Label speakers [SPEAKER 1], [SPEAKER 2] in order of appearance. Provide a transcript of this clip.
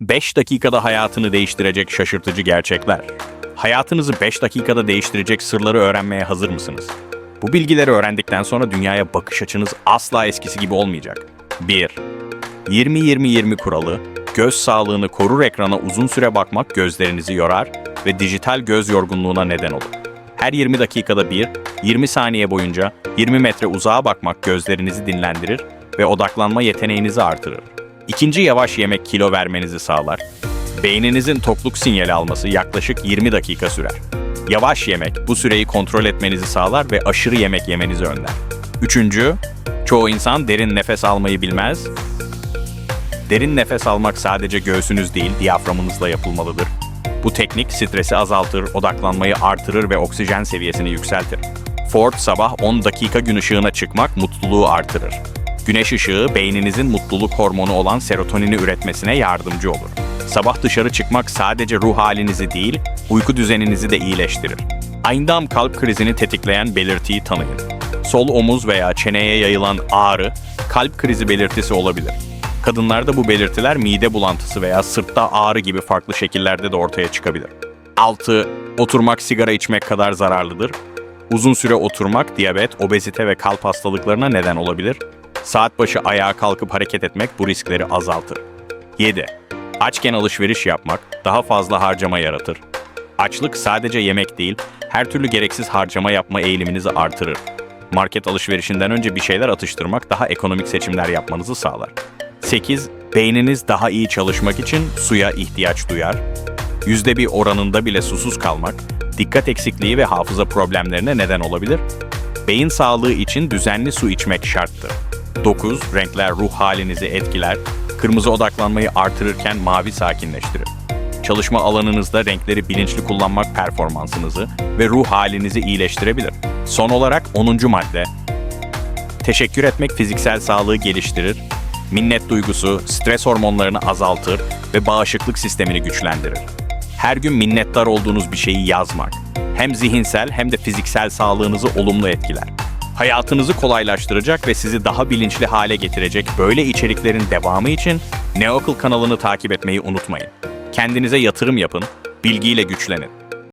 [SPEAKER 1] 5 dakikada hayatını değiştirecek şaşırtıcı gerçekler. Hayatınızı 5 dakikada değiştirecek sırları öğrenmeye hazır mısınız? Bu bilgileri öğrendikten sonra dünyaya bakış açınız asla eskisi gibi olmayacak. 1. 20-20-20 kuralı, göz sağlığını korur ekrana uzun süre bakmak gözlerinizi yorar ve dijital göz yorgunluğuna neden olur. Her 20 dakikada bir, 20 saniye boyunca 20 metre uzağa bakmak gözlerinizi dinlendirir ve odaklanma yeteneğinizi artırır. İkinci yavaş yemek kilo vermenizi sağlar. Beyninizin tokluk sinyali alması yaklaşık 20 dakika sürer. Yavaş yemek bu süreyi kontrol etmenizi sağlar ve aşırı yemek yemenizi önler. Üçüncü, çoğu insan derin nefes almayı bilmez. Derin nefes almak sadece göğsünüz değil, diyaframınızla yapılmalıdır. Bu teknik stresi azaltır, odaklanmayı artırır ve oksijen seviyesini yükseltir. Ford sabah 10 dakika gün ışığına çıkmak mutluluğu artırır. Güneş ışığı beyninizin mutluluk hormonu olan serotonini üretmesine yardımcı olur. Sabah dışarı çıkmak sadece ruh halinizi değil, uyku düzeninizi de iyileştirir. Ayndam kalp krizini tetikleyen belirtiyi tanıyın. Sol omuz veya çeneye yayılan ağrı, kalp krizi belirtisi olabilir. Kadınlarda bu belirtiler mide bulantısı veya sırtta ağrı gibi farklı şekillerde de ortaya çıkabilir. 6. Oturmak sigara içmek kadar zararlıdır. Uzun süre oturmak diyabet, obezite ve kalp hastalıklarına neden olabilir. Saat başı ayağa kalkıp hareket etmek bu riskleri azaltır. 7. Açken alışveriş yapmak daha fazla harcama yaratır. Açlık sadece yemek değil, her türlü gereksiz harcama yapma eğiliminizi artırır. Market alışverişinden önce bir şeyler atıştırmak daha ekonomik seçimler yapmanızı sağlar. 8. Beyniniz daha iyi çalışmak için suya ihtiyaç duyar. Yüzde bir oranında bile susuz kalmak, dikkat eksikliği ve hafıza problemlerine neden olabilir. Beyin sağlığı için düzenli su içmek şarttır. 9. Renkler ruh halinizi etkiler. Kırmızı odaklanmayı artırırken mavi sakinleştirir. Çalışma alanınızda renkleri bilinçli kullanmak performansınızı ve ruh halinizi iyileştirebilir. Son olarak 10. madde. Teşekkür etmek fiziksel sağlığı geliştirir. Minnet duygusu stres hormonlarını azaltır ve bağışıklık sistemini güçlendirir. Her gün minnettar olduğunuz bir şeyi yazmak hem zihinsel hem de fiziksel sağlığınızı olumlu etkiler. Hayatınızı kolaylaştıracak ve sizi daha bilinçli hale getirecek böyle içeriklerin devamı için Neokıl kanalını takip etmeyi unutmayın. Kendinize yatırım yapın, bilgiyle güçlenin.